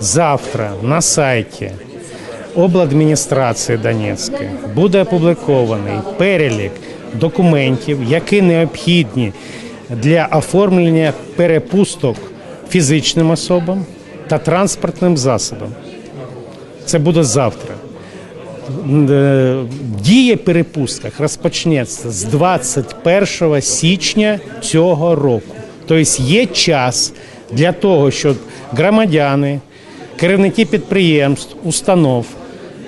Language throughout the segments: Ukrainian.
Завтра на сайті обладміністрації Донецької буде опублікований перелік документів, які необхідні для оформлення перепусток фізичним особам та транспортним засобам. Це буде завтра. Е, Дія перепустках розпочнеться з 21 січня цього року. Тобто є час для того, щоб громадяни, керівники підприємств, установ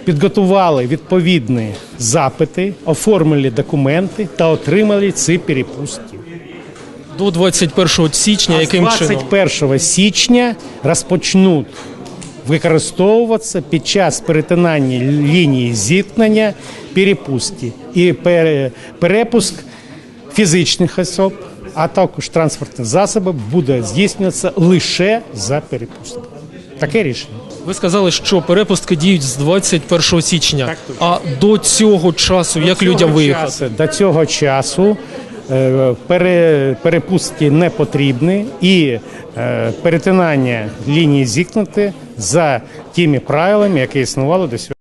підготували відповідні запити, оформили документи та отримали ці перепустки. До 21 січня, А яким чином? 21 січня розпочнуть використовуватися під час перетинання лінії зіткнення перепустки і перепуск фізичних особ, а також транспортних засобів буде здійснюватися лише за перепустку. Таке рішення. Ви сказали, що перепустки діють з 21 січня. Так а до цього часу як людям виїхати? часу- до цього часу е, пере, перепустки не потрібні і е, перетинання лінії зіткнути за тими правилами, які існували до сьогодні.